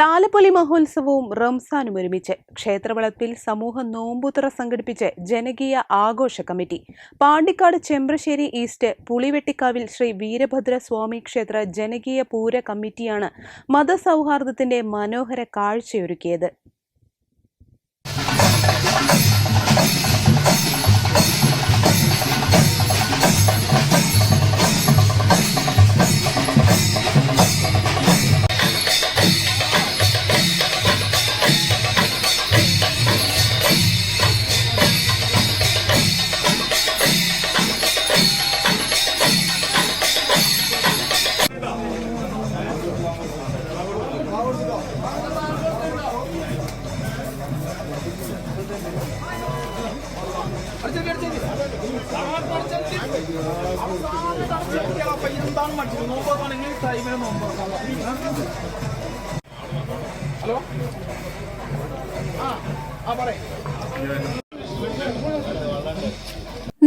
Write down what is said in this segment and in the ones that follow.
Thalappoli മഹോത്സവവും റംസാനും ഒരുമിച്ച് ക്ഷേത്രവളപ്പിൽ സമൂഹ നോമ്പുതുറ സംഘടിപ്പിച്ച് ജനകീയ ആഘോഷ കമ്മിറ്റി. പാണ്ടിക്കാട് ചെമ്പ്രശ്ശേരി ഈസ്റ്റ് പുളിവെട്ടിക്കാവിൽ ശ്രീ വീരഭദ്ര സ്വാമി ക്ഷേത്ര ജനകീയ പൂര കമ്മിറ്റിയാണ് മതസൗഹാർദ്ദത്തിന്റെ മനോഹര കാഴ്ചയൊരുക്കിയത്.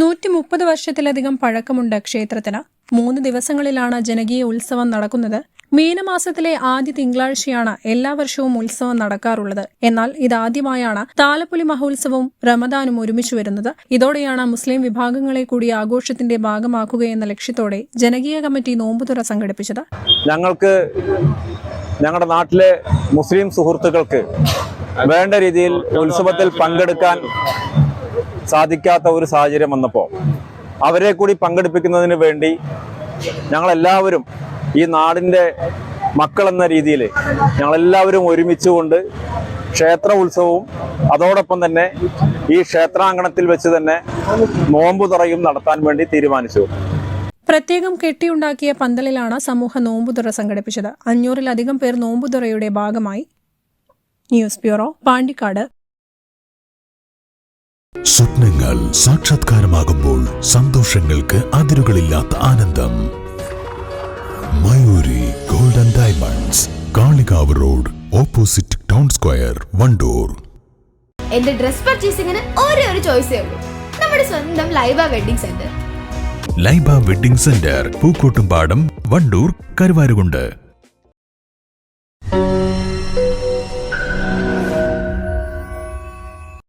നൂറ്റി മുപ്പത് വർഷത്തിലധികം പഴക്കമുണ്ട് ക്ഷേത്രത്തിന്. മൂന്ന് ദിവസങ്ങളിലാണ് ജനകീയ ഉത്സവം നടക്കുന്നത്. മീനമാസത്തിലെ ആദ്യ തിങ്കളാഴ്ചയാണ് എല്ലാ വർഷവും ഉത്സവം നടക്കാറുള്ളത്. എന്നാൽ ഇതാദ്യമായാണ് താലപ്പൊലി മഹോത്സവവും റമദാനും ഒരുമിച്ച് വരുന്നത്. ഇതോടെയാണ് മുസ്ലിം വിഭാഗങ്ങളെ കൂടി ആഘോഷത്തിന്റെ ഭാഗമാക്കുകയെന്ന ലക്ഷ്യത്തോടെ ജനകീയ കമ്മിറ്റി നോമ്പുതുറ സംഘടിപ്പിച്ചത്. ഞങ്ങൾക്ക് ഞങ്ങളുടെ നാട്ടിലെ മുസ്ലിം സുഹൃത്തുക്കൾക്ക് വേണ്ട രീതിയിൽ ഉത്സവത്തിൽ പങ്കെടുക്കാൻ സാധിക്കാത്ത ഒരു സാഹചര്യം വന്നപ്പോൾ അവരെ കൂടി പങ്കെടുപ്പിക്കുന്നതിന് വേണ്ടി ഞങ്ങളെല്ലാവരും ഈ നാടിന്റെ മക്കളെന്ന രീതിയിൽ ഞങ്ങളെല്ലാവരും ഒരുമിച്ചുകൊണ്ട് ക്ഷേത്ര ഉത്സവവും അതോടൊപ്പം തന്നെ ഈ ക്ഷേത്രാങ്കണത്തിൽ വെച്ച് തന്നെ നോമ്പു തുറയും നടത്താൻ വേണ്ടി തീരുമാനിച്ചു. പ്രത്യേകം കെട്ടിയുണ്ടാക്കിയ പന്തലിലാണ് സമൂഹ നോമ്പുതുറ സംഘടിപ്പിച്ചത്. അഞ്ഞൂറിലധികം പേർ നോമ്പുതുറയുടെ ഭാഗമായി. News bureau Pandikkad. സ്വപ്നങ്ങൾ സാക്ഷാത്കാരമാകുമ്പോൾ സന്തോഷങ്ങൾക്ക് അതിരുകളില്ലാത്ത ആനന്ദം. Mayoori gold and diamonds Kalikavu road opposite town square Wandoor. എന്റെ ഡ്രസ് പർച്ചേസിംഗിന് ഒരേ ഒരു ചോയ്സേ ഉള്ളൂ. നമ്മുടെ സ്വന്തം Laiba wedding centre. Laiba wedding centre Pookkottumpadam Wandoor Karuvarakundu.